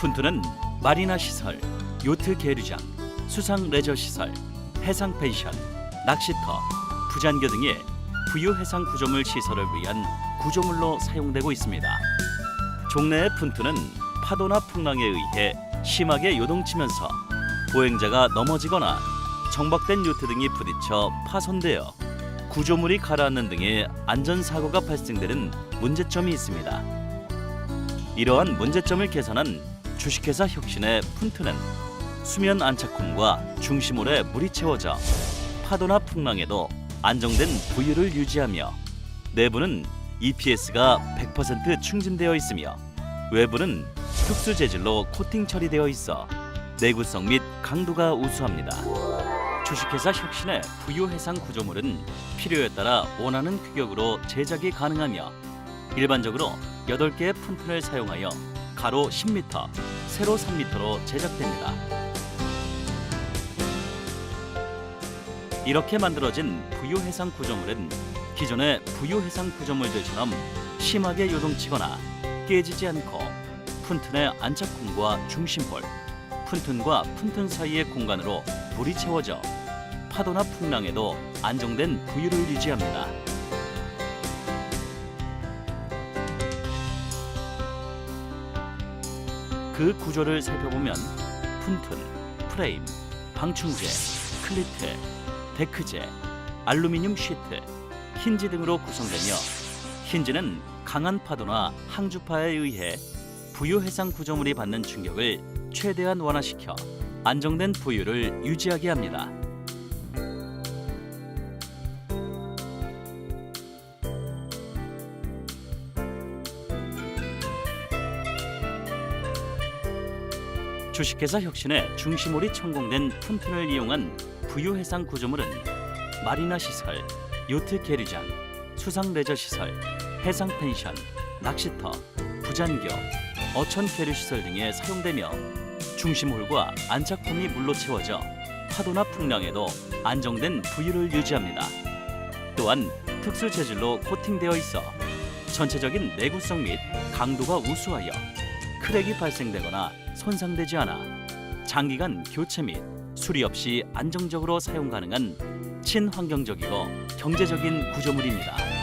푼투는 마리나 시설, 요트 계류장, 수상 레저 시설, 해상 펜션, 낚시터, 부잔교 등의 부유 해상 구조물 시설을 위한 구조물로 사용되고 있습니다. 종래의 푼투는 파도나 풍랑에 의해 심하게 요동치면서 보행자가 넘어지거나 정박된 요트 등이 부딪혀 파손되어 구조물이 가라앉는 등의 안전 사고가 발생되는 문제점이 있습니다. 이러한 문제점을 개선한 주식회사 혁신의 푼트는 수면 안착홈과 중심홀에 물이 채워져 파도나 풍랑에도 안정된 부유를 유지하며 내부는 EPS가 100% 충진되어 있으며 외부는 특수 재질로 코팅 처리되어 있어 내구성 및 강도가 우수합니다. 주식회사 혁신의 부유 해상 구조물은 필요에 따라 원하는 규격으로 제작이 가능하며 일반적으로 8개의 푼튼을 사용하여 가로 10m, 세로 3m로 제작됩니다. 이렇게 만들어진 부유 해상 구조물은 기존의 부유 해상 구조물들처럼 심하게 요동치거나 깨지지 않고 푼튼의 안착홈과 중심홀, 푼튼과 푼튼 사이의 공간으로 물이 채워져 파도나 풍랑에도 안정된 부유를 유지합니다. 그 구조를 살펴보면 푼튼, 프레임, 방충제, 클리트, 데크제, 알루미늄 시트, 힌지 등으로 구성되며 힌지는 강한 파도나 항주파에 의해 부유 해상 구조물이 받는 충격을 최대한 완화시켜 안정된 부유를 유지하게 합니다. 주식회사 혁신의 중심홀이 천공된 푼튼을 이용한 부유 해상 구조물은 마리나 시설, 요트 계류장, 수상 레저 시설, 해상 펜션, 낚시터, 부잔교, 어촌 계류 시설 등에 사용되며 중심홀과 안착홈이 물로 채워져 파도나 풍랑에도 안정된 부유를 유지합니다. 또한 특수 재질로 코팅되어 있어 전체적인 내구성 및 강도가 우수하여 크랙이 발생되거나 손상되지 않아 장기간 교체 및 수리 없이 안정적으로 사용 가능한 친환경적이고 경제적인 구조물입니다.